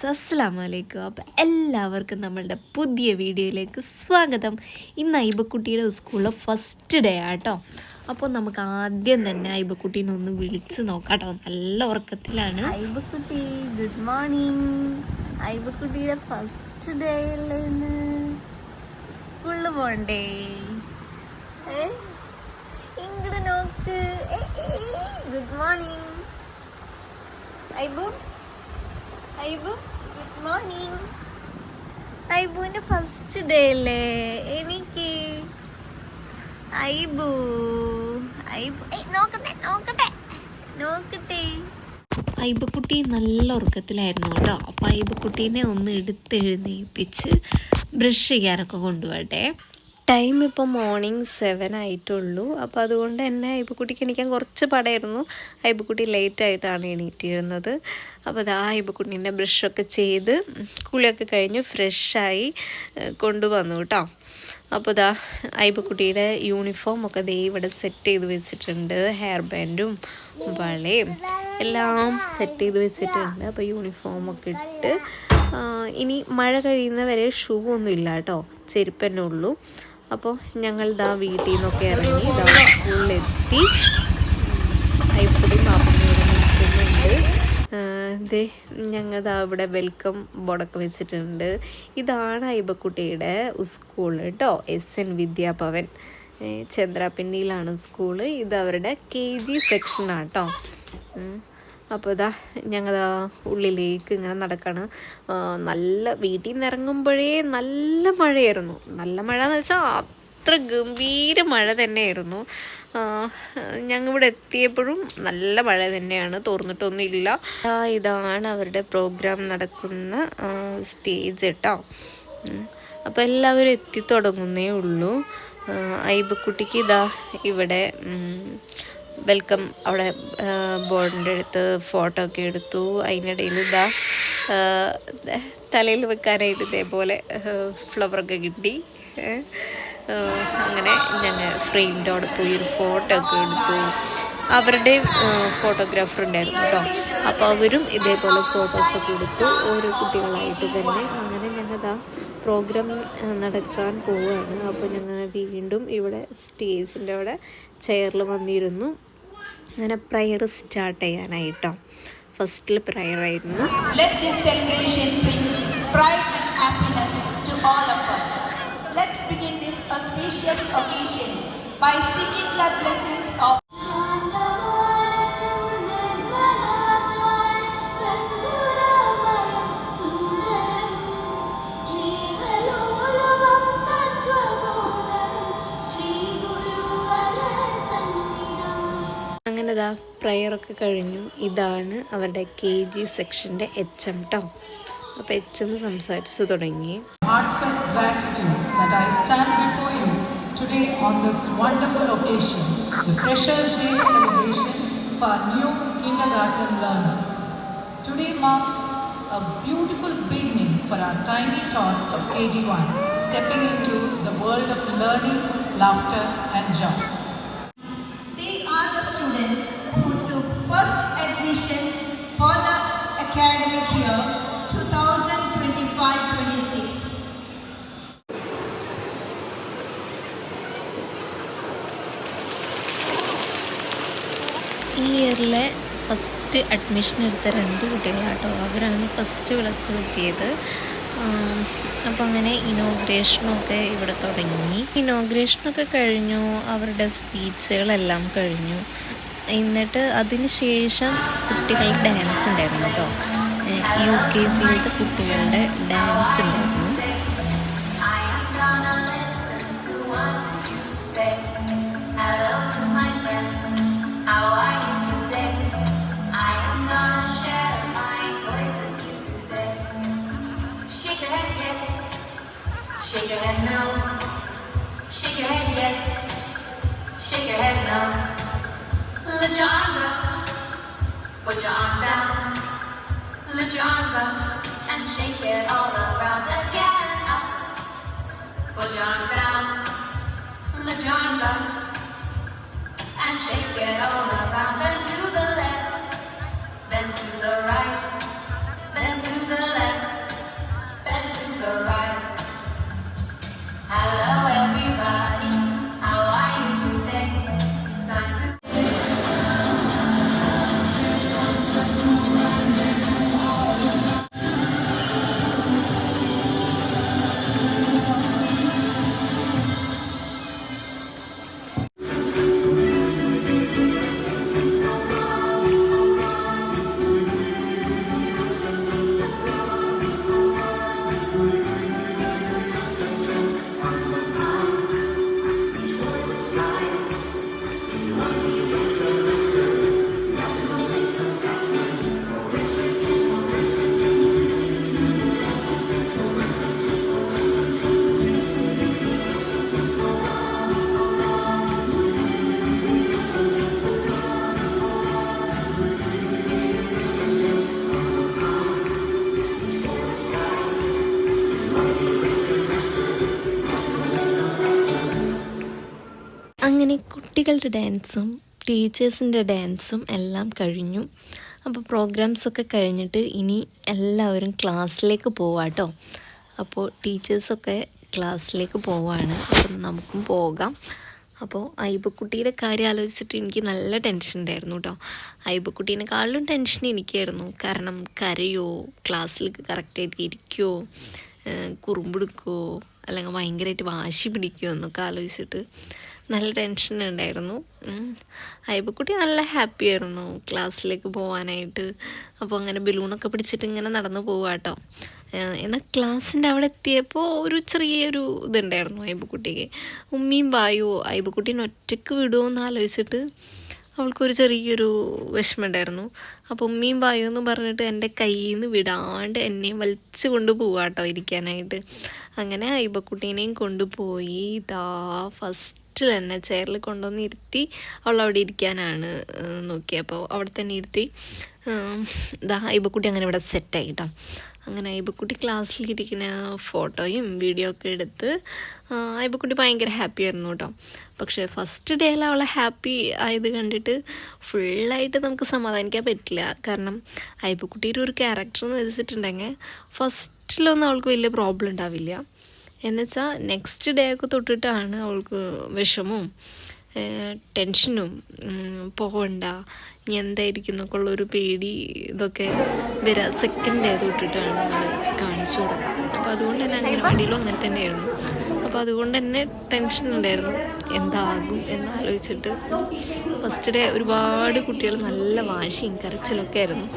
Guys അസ്സാം വലൈക്കും എല്ലാവർക്കും നമ്മളുടെ പുതിയ വീഡിയോയിലേക്ക് സ്വാഗതം. ഇന്ന് ഐബക്കുട്ടിയുടെ സ്കൂളിലെ ഫസ്റ്റ് ഡേ ആട്ടോ അപ്പോൾ നമുക്ക് ആദ്യം തന്നെ ഐബക്കുട്ടീനെ ഒന്ന് വിളിച്ച് നോക്കാം കേട്ടോ നല്ല ഉറക്കത്തിലാണ്. ഐബക്കുട്ടി ഗുഡ് മോർണിംഗ് ഐബക്കുട്ടിയുടെ ഫസ്റ്റ് ഡേ അല്ലേ ഇന്ന്? സ്കൂളിൽ പോണ്ടേ? ഇങ്ങോട്ട് നോക്ക്. Good morning Aibu Aibu good morning. ഐബുവിന്റെ first day അല്ലേ എനിക്ക്. ഐബു. ഐബു. നോക്കട്ടെ നോക്കട്ടെ. നോക്കട്ടെ. ഐബക്കുട്ടി നല്ല ഉറക്കത്തിലായിരുന്നു കേട്ടോ. അപ്പോൾ ഐബക്കുട്ടീനെ ഒന്ന് എടുത്തെഴുന്നേൽപ്പിച്ച് ബ്രഷ് ചെയ്യാനൊക്കെ കൊണ്ടുപോട്ടെ ടൈം ഇപ്പോൾ മോർണിംഗ് സെവൻ ആയിട്ടുള്ളൂ. അപ്പോൾ അതുകൊണ്ട് തന്നെ ഐബക്കുട്ടിക്ക് എണീക്കാൻ കുറച്ച് പടമായിരുന്നു ഐബക്കുട്ടി ലേറ്റ് ആയിട്ടാണ് എണീറ്റിരുന്നത്. അപ്പോൾ അതാ ഐബക്കുട്ടീന്റെ ബ്രഷൊക്കെ ചെയ്ത് കുളിയൊക്കെ കഴിഞ്ഞ് ഫ്രഷായി കൊണ്ടുവന്നു കേട്ടോ. അപ്പോൾ ഇതാ ഐബക്കുട്ടിയുടെ യൂണിഫോം ഒക്കെ ദേ ഇവിടെ സെറ്റ് ചെയ്ത് വെച്ചിട്ടുണ്ട്. ഹെയർ ബാൻഡും വളയും എല്ലാം സെറ്റ് ചെയ്ത് വെച്ചിട്ടുണ്ട്. അപ്പോൾ യൂണിഫോമൊക്കെ ഇട്ട് ഇനി മഴ കഴിയുന്നവരെ ഷൂ ഒന്നും ഇല്ല കേട്ടോ. ചെരുപ്പ് ഉള്ളൂ. അപ്പോൾ ഞങ്ങൾ ഇതാ വീട്ടിൽ നിന്നൊക്കെ ഇറങ്ങി ഇതാ സ്കൂളിലെത്തി. അയപ്പൊടിയും മാപ്പിനോട് നിൽക്കുന്നുണ്ട്. ഞങ്ങൾ ദാ ഇവിടെ വെൽക്കം ബോർഡൊക്കെ വെച്ചിട്ടുണ്ട്. ഇതാണ് ഐബക്കുട്ടിയുടെ സ്കൂൾ കേട്ടോ എസ് എൻ വിദ്യാഭവൻ. ചന്ദ്രാപ്പിണ്ണിയിലാണ് സ്കൂൾ. ഇത് അവരുടെ കെ ജി സെക്ഷനാണ് കേട്ടോ. അപ്പോൾ ഇതാ ഞങ്ങൾ ഉള്ളിലേക്ക് ഇങ്ങനെ നടക്കാണ്. നല്ല വീട്ടിൽ നിന്ന് ഇറങ്ങുമ്പോഴേ നല്ല മഴയായിരുന്നു. നല്ല മഴ എന്ന് വെച്ചാൽ അത്ര ഗംഭീര മഴ തന്നെയായിരുന്നു. ഞങ്ങൾ ഇവിടെ എത്തിയപ്പോഴും നല്ല മഴ തന്നെയാണ്. തോർന്നിട്ടൊന്നുമില്ല. ഇതാണ് അവരുടെ പ്രോഗ്രാം നടക്കുന്ന സ്റ്റേജ് കേട്ടോ. അപ്പോൾ എല്ലാവരും എത്തി തുടങ്ങുന്നേ ഉള്ളൂ. ഐബക്കുട്ടിക്ക് ഇതാ ഇവിടെ വെൽക്കം അവിടെ ബോർഡിന്റെ അടുത്ത് ഫോട്ടോ ഒക്കെ എടുത്തു. അതിനിടയിൽ ഇതാ തലയിൽ വെക്കാനായിട്ട് ഇതേപോലെ ഫ്ലവറൊക്കെ കിട്ടി. അങ്ങനെ ഞങ്ങൾ ഫ്രെയിമിന്റെ അവിടെ പോയി ഒരു ഫോട്ടോ ഒക്കെ എടുത്തു. അവരുടെ ഫോട്ടോഗ്രാഫർ ഉണ്ടായിരുന്നു കേട്ടോ അപ്പോൾ അവരും ഇതേപോലെ ഫോട്ടോസൊക്കെ എടുത്തു. ഓരോ കുട്ടികളായിട്ട് തന്നെ അങ്ങനെ ഞങ്ങളിതാ പ്രോഗ്രാം നടക്കാൻ പോവുകയാണ് അപ്പോൾ ഞങ്ങൾ വീണ്ടും ഇവിടെ സ്റ്റേജിന്റെ അവിടെ ചെയറിൽ വന്നിരുന്നു. അങ്ങനെ പ്രയർ സ്റ്റാർട്ട് ചെയ്യാനായിട്ടോ. ഫസ്റ്റിൽ പ്രയറായിരുന്നു ബൈ seeking ദ blessing പ്രയറൊക്കെ കഴിഞ്ഞു ഇതാണ് അവരുടെ കെ ജി സെക്ഷന്റെ എച്ച് എം ടോ അപ്പോൾ എച്ച് എം സംസാരിച്ചു തുടങ്ങി today on this wonderful occasion, the Freshers' Day celebration for new kindergarten learners. Today marks a beautiful beginning for our tiny tots of KG1, stepping into the world of learning, laughter, and joy. First admission എടുത്ത രണ്ട് കുട്ടികളാട്ടോ. അവരാണ് first വിളക്ക് വെക്കിയത് അപ്പോൾ അങ്ങനെ ഇനോഗ്രേഷനൊക്കെ ഇവിടെ തുടങ്ങി. ഇനോഗ്രേഷനൊക്കെ കഴിഞ്ഞു. അവരുടെ സ്പീച്ചുകളെല്ലാം കഴിഞ്ഞു. എന്നിട്ട് അതിന് ശേഷം കുട്ടികൾ ഡാൻസ് ഉണ്ടായിരുന്നു കേട്ടോ യു കെ ജിയിലത്തെ കുട്ടികളുടെ ഡാൻസ് ഉണ്ടായിരുന്നു. the jars up, put your arms കുട്ടികളുടെ ഡാൻസും ടീച്ചേഴ്സിന്റെ ഡാൻസും എല്ലാം കഴിഞ്ഞു. അപ്പോൾ പ്രോഗ്രാംസൊക്കെ കഴിഞ്ഞിട്ട് ഇനി എല്ലാവരും ക്ലാസ്സിലേക്ക് പോവാട്ടോ അപ്പോൾ ടീച്ചേഴ്സൊക്കെ ക്ലാസ്സിലേക്ക് പോവാണ്. അപ്പം നമുക്കും പോകാം. അപ്പോൾ ഐബക്കുട്ടിയുടെ കാര്യം ആലോചിച്ചിട്ട് എനിക്ക് നല്ല ടെൻഷൻ ഉണ്ടായിരുന്നു കേട്ടോ ഐബക്കുട്ടീനെക്കാളും ടെൻഷൻ എനിക്കായിരുന്നു. കാരണം കരയോ? ക്ലാസ്സിലേക്ക് കറക്റ്റായിട്ട് ഇരിക്കുമോ കുറുമ്പെടുക്കുമോ അല്ലെങ്കിൽ ഭയങ്കരമായിട്ട് വാശി പിടിക്കുമോ എന്നൊക്കെ ആലോചിച്ചിട്ട് നല്ല ടെൻഷൻ ഉണ്ടായിരുന്നു. അയ്യപ്പക്കുട്ടി നല്ല ഹാപ്പി ആയിരുന്നു ക്ലാസ്സിലേക്ക് പോകാനായിട്ട് അപ്പോൾ അങ്ങനെ ബലൂണൊക്കെ പിടിച്ചിട്ട് ഇങ്ങനെ നടന്നു പോവാട്ടോ. എന്നാൽ ക്ലാസ്സിന്റെ അവിടെ എത്തിയപ്പോൾ ഒരു ചെറിയൊരു ഇതുണ്ടായിരുന്നു അയ്യപ്പക്കുട്ടിക്ക്. ഉമ്മിയും വായുവോ അയ്യപ്പക്കുട്ടീനെ ഒറ്റയ്ക്ക് വിടുമോ എന്ന് ആലോചിച്ചിട്ട് അവൾക്കൊരു ചെറിയൊരു വിഷമമുണ്ടായിരുന്നു. അപ്പോൾ ഉമ്മിയും വായു എന്ന് പറഞ്ഞിട്ട് എന്റെ കയ്യിൽ നിന്ന് വിടാണ്ട് എന്നെയും വലിച്ചു കൊണ്ട് പോവാട്ടോ ഇരിക്കാനായിട്ട്. അങ്ങനെ ഐബക്കുട്ടീനെയും കൊണ്ടുപോയി. ഇതാ ഫസ്റ്റിൽ തന്നെ ചെയറിൽ കൊണ്ടുവന്ന് ഇരുത്തി അവൾ അവിടെ ഇരിക്കാനാണ് നോക്കിയപ്പോൾ അവിടെ തന്നെ ഇരുത്തി. ഇതാ ഐബക്കുട്ടി അങ്ങനെ ഇവിടെ സെറ്റായി കേട്ടോ അങ്ങനെ ഐബക്കുട്ടി ക്ലാസ്സിലിരിക്കുന്ന ഫോട്ടോയും വീഡിയോ ഒക്കെ എടുത്ത് ഐബക്കുട്ടി ഭയങ്കര ഹാപ്പി ആയിരുന്നു കേട്ടോ പക്ഷേ ഫസ്റ്റ് ഡേയിൽ അവളെ ഹാപ്പി ആയത് കണ്ടിട്ട് ഫുള്ളായിട്ട് നമുക്ക് സമാധാനിക്കാൻ പറ്റില്ല. കാരണം ഐബക്കുട്ടിയുടെ ഒരു ക്യാരക്ടർ എന്ന് വെച്ചിട്ടുണ്ടെങ്കിൽ ഫസ്റ്റിലൊന്നും അവൾക്ക് വലിയ പ്രോബ്ലം ഉണ്ടാവില്ല. എന്നുവെച്ചാൽ നെക്സ്റ്റ് ഡേ ഒക്കെ തൊട്ടിട്ടാണ് അവൾക്ക് വിഷമവും ടെൻഷനും പോകണ്ട ഇനി എന്തായിരിക്കും എന്നൊക്കെ ഉള്ളൊരു പേടി ഇതൊക്കെ വരാ. സെക്കൻഡ് ഡേ തൊട്ടിട്ടാണ് നമ്മൾ കാണിച്ചു തുടങ്ങുന്നത് അപ്പോൾ അതുകൊണ്ട് തന്നെ അംഗനവാടിയിലും അങ്ങനെ തന്നെയായിരുന്നു. അപ്പോൾ അതുകൊണ്ട് തന്നെ ടെൻഷൻ ഉണ്ടായിരുന്നു. എന്താകും എന്നാലോചിച്ചിട്ട് ഫസ്റ്റ് ഡേ ഒരുപാട് കുട്ടികൾ നല്ല വാശിയും കരച്ചിലൊക്കെ ആയിരുന്നു.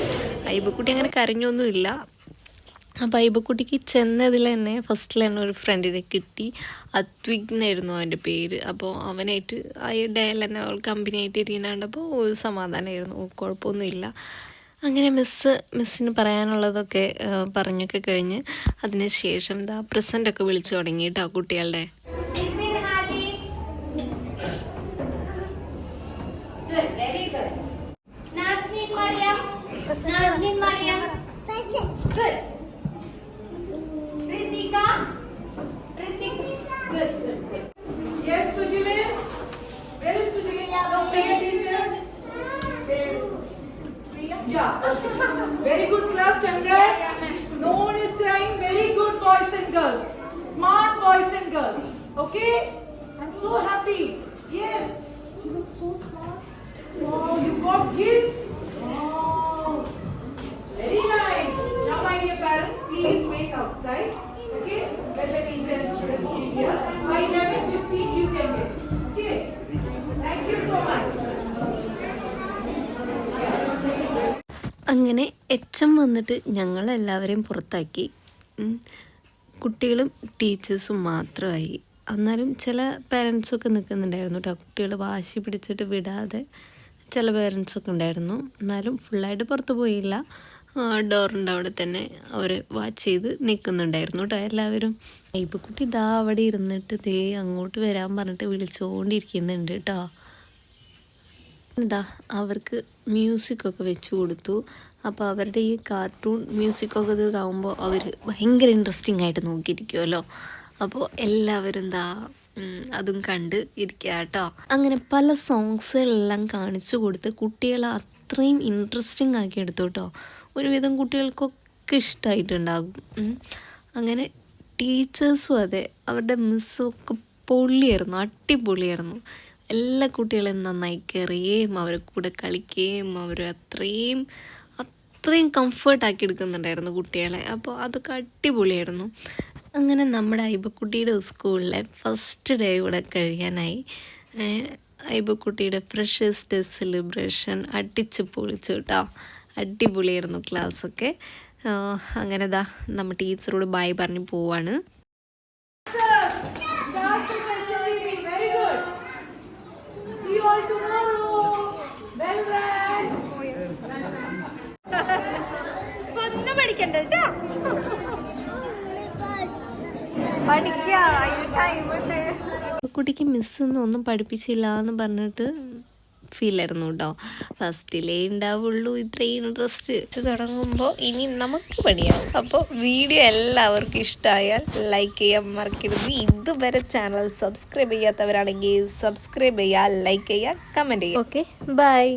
ഐബക്കുട്ടി അങ്ങനെ കരഞ്ഞൊന്നുമില്ല. അപ്പോൾ ഐബക്കുട്ടിക്ക് ചെന്നതിൽ തന്നെ ഫസ്റ്റിൽ തന്നെ ഒരു ഫ്രണ്ടിനെ കിട്ടി. അത്വിഗ്നായിരുന്നു അവന്റെ പേര്. അപ്പോൾ അവനായിട്ട് ആ ഡയൽ തന്നെ അവൾ കമ്പനി ആയിട്ട് ഇരിക്കുന്നുണ്ടപ്പോൾ ഒരു സമാധാനമായിരുന്നു കുഴപ്പമൊന്നുമില്ല അങ്ങനെ മിസ്സ് മിസ്സിന് പറയാനുള്ളതൊക്കെ ആ, പറഞ്ഞൊക്കെ കഴിഞ്ഞ് അതിന് ശേഷം എന്താ പ്രസന്റൊക്കെ വിളിച്ചു തുടങ്ങി കേട്ടോ കുട്ടികളുടെ. Good, very good. Nazneen Mariam. Nazneen Mariam. Good. Ritika. Ritik. Good, good, good. Yes, Suji miss? Where is Suji? No, Priya teacher? Yeah, okay. Very good class standard. No one is crying. Very good boys and girls. Smart boys and girls. Okay? I'm so happy. Yes. You look so smart. Wow, you got kids. Wow. It's very nice. Now, my dear parents, please wait outside. Okay? Let the teacher and students be here. By 11.15 you can get. Okay? Thank you so much. അങ്ങനെ എച്ചം വന്നിട്ട് ഞങ്ങളെല്ലാവരെയും പുറത്താക്കി. കുട്ടികളും ടീച്ചേഴ്സും മാത്രമായി എന്നാലും ചില പേരൻസൊക്കെ നിൽക്കുന്നുണ്ടായിരുന്നു കേട്ടോ കുട്ടികൾ വാശി പിടിച്ചിട്ട് വിടാതെ ചില പേരൻസൊക്കെ ഉണ്ടായിരുന്നു. എന്നാലും ഫുള്ളായിട്ട് പുറത്ത് പോയില്ല. ഡോറിന്റെ അവിടെ തന്നെ അവർ വാച്ച് ചെയ്ത് നിൽക്കുന്നുണ്ടായിരുന്നു കേട്ടോ എല്ലാവരും. ഇപ്പം ഇതാ അവിടെ ഇരുന്നിട്ട് ദേ അങ്ങോട്ട് വരാൻ പറഞ്ഞിട്ട് വിളിച്ചുകൊണ്ടിരിക്കുന്നുണ്ട് കേട്ടോ എന്താ അവർക്ക് മ്യൂസിക്കൊക്കെ വെച്ച് കൊടുത്തു. അപ്പോൾ അവരുടെ ഈ കാർട്ടൂൺ മ്യൂസിക്കൊക്കെ ഇത് കാണുമ്പോൾ അവർ ഭയങ്കര ഇൻട്രസ്റ്റിംഗ് ആയിട്ട് നോക്കിയിരിക്കുമല്ലോ അപ്പോൾ എല്ലാവരും എന്താ അതും കണ്ട് ഇരിക്കുക കേട്ടോ അങ്ങനെ പല സോങ്സുകളെല്ലാം കാണിച്ചു കൊടുത്ത് കുട്ടികളെ അത്രയും ഇൻട്രസ്റ്റിംഗ് ആക്കി എടുത്തു കേട്ടോ ഒരുവിധം കുട്ടികൾക്കൊക്കെ ഇഷ്ടമായിട്ടുണ്ടാകും അങ്ങനെ ടീച്ചേഴ്സും അതെ അവരുടെ മിസ്സും ഒക്കെ പൊള്ളിയായിരുന്നു അടിപൊളിയായിരുന്നു. എല്ലാ കുട്ടികളെയും നന്നായി കയറുകയും അവരെ കൂടെ കളിക്കുകയും അവർ അത്രയും അത്രയും കംഫർട്ടാക്കി എടുക്കുന്നുണ്ടായിരുന്നു കുട്ടികളെ. അപ്പോൾ അതൊക്കെ അടിപൊളിയായിരുന്നു. അങ്ങനെ നമ്മുടെ ഐബക്കുട്ടിയുടെ സ്കൂളിലെ ഫസ്റ്റ് ഡേ ഇവിടെ കഴിയാനായി. ഐബക്കുട്ടിയുടെ ഫ്രഷേഴ്സ് ഡേ സെലിബ്രേഷൻ അടിച്ച് പൊളിച്ചു കേട്ടോ. അടിപൊളിയായിരുന്നു ക്ലാസ്സൊക്കെ അങ്ങനെ ദാ നമ്മൾ ടീച്ചറോട് ബായ് പറഞ്ഞ് പോവാണ്. Class of കുട്ടിക്ക് മിസ്സൊന്നും ഒന്നും പഠിപ്പിച്ചില്ല എന്ന് പറഞ്ഞിട്ട് ഫീൽ ആയിരുന്നു കേട്ടോ ഫസ്റ്റിലേ ഉണ്ടാവുള്ളൂ ഇത്രയും ഇൻട്രസ്റ്റ് തുടങ്ങുമ്പോൾ ഇനി നമുക്ക് പണിയാവും അപ്പോൾ വീഡിയോ എല്ലാവർക്കും ഇഷ്ടമായാൽ ലൈക്ക് ചെയ്യാൻ മറക്കരുത്. ഇതുവരെ ചാനൽ സബ്സ്ക്രൈബ് ചെയ്യാത്തവരാണെങ്കിൽ സബ്സ്ക്രൈബ് ചെയ്യുക ലൈക്ക് ചെയ്യുക കമന്റ് ചെയ്യുക ഓക്കെ ബൈ